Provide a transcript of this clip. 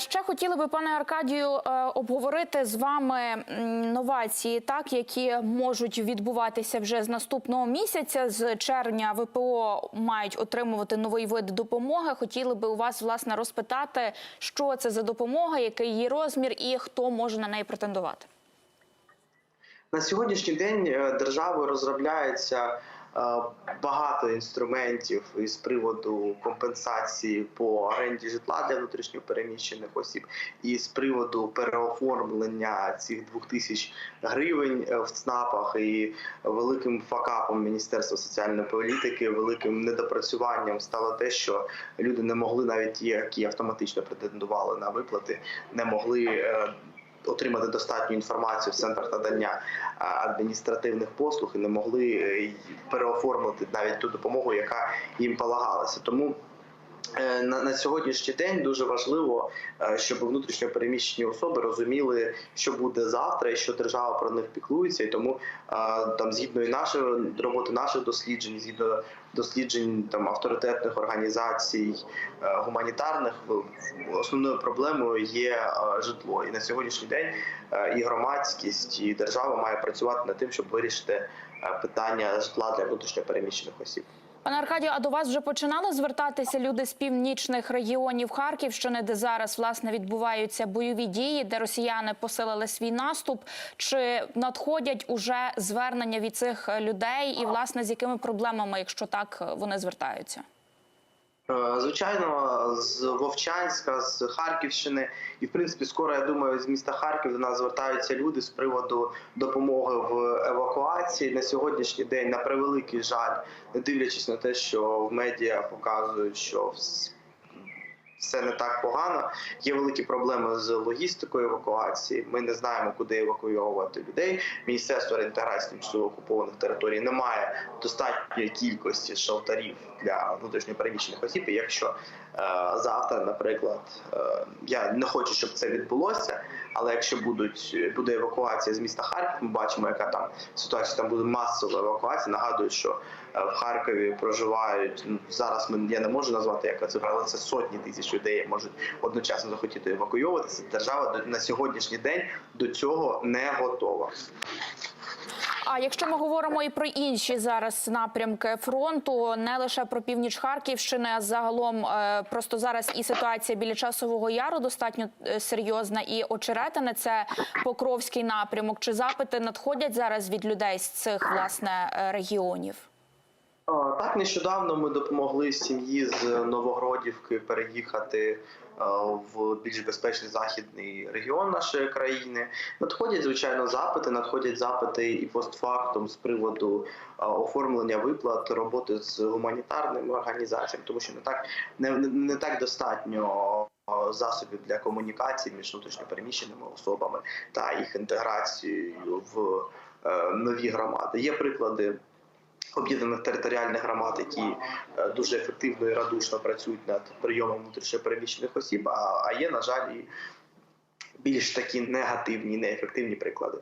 Ще хотіли би, пане Аркадію, е, обговорити з вами новації, так які можуть відбуватися вже з наступного місяця. З червня ВПО мають отримувати новий вид допомоги. Хотіли би у вас власне розпитати, що це за допомога, який її розмір і хто може на неї претендувати. На сьогоднішній день е, державою розробляється багато інструментів із приводу компенсації по оренді житла для внутрішньопереміщених осіб, і з приводу переоформлення цих двох тисяч гривень е, в ЦНАПах і великим факапом Міністерства соціальної політики, великим недопрацюванням стало те, що люди не могли навіть ті, які автоматично претендували на виплати, не могли. Отримати достатню інформацію в центрах надання адміністративних послуг і не могли е, переоформити навіть ту допомогу, яка їм полагалася. Тому на, на сьогоднішній день дуже важливо, е, щоб внутрішньо переміщені особи розуміли, що буде завтра, і що держава про них піклується. І тому е, там, згідно і нашої роботи, наших досліджень, згідно досліджень там авторитетних організацій е, гуманітарних, основною проблемою є е, житло. І на сьогоднішній день е, і громадськість, і держава має працювати над тим, щоб вирішити е, питання житла для внутрішньо переміщених осіб. Пане Аркадію, а до вас вже починали звертатися люди з північних регіонів Харківщини, де зараз власне відбуваються бойові дії, де росіяни посилили свій наступ. Чи надходять уже звернення від цих людей, і власне з якими проблемами, якщо так вони звертаються? Е, Звичайно, з Вовчанська, з Харківщини, і в принципі, скоро я думаю, з міста Харків до нас звертаються люди з приводу допомоги в евакуації. На сьогоднішній день, на превеликий жаль, не дивлячись на те, що в медіа показують, що все не так погано. Є великі проблеми з логістикою евакуації. Ми не знаємо, куди евакуйовувати людей. Міністерство реінтеграції тимчасово окупованих територій не має достатньої кількості шелтерів для внутрішньопереміщених осіб. І якщо е, завтра, наприклад, е, я не хочу, щоб це відбулося, але якщо будуть буде евакуація з міста Харків, ми бачимо, яка там ситуація. Там буде масова евакуація. Нагадую, що е, в Харкові проживають ну, зараз. Ми я не можу назвати яка цифра, але це сотні тисяч людей можуть одночасно захотіти евакуйовуватися. Держава на сьогоднішній день до цього не готова. А якщо ми говоримо і про інші зараз напрямки фронту, не лише про північ Харківщини, а загалом е, просто зараз і ситуація біля часового яру достатньо е, серйозна, і очеретине це Покровський напрямок. Чи запити надходять зараз від людей з цих власне е, регіонів? Так, нещодавно ми допомогли сім'ї з Новогродівки переїхати в більш безпечний західний регіон нашої країни. Надходять звичайно запити, надходять запити і постфактум з приводу оформлення виплат, роботи з гуманітарними організаціями, тому що не так не, не так достатньо. Засобів для комунікації між внутрішньопереміщеними особами та їх інтеграцією в е, нові громади. Є приклади об'єднаних територіальних громад, які е, дуже ефективно і радушно працюють над прийомом внутрішньопереміщених осіб. А, а є, на жаль, і більш такі негативні, неефективні приклади.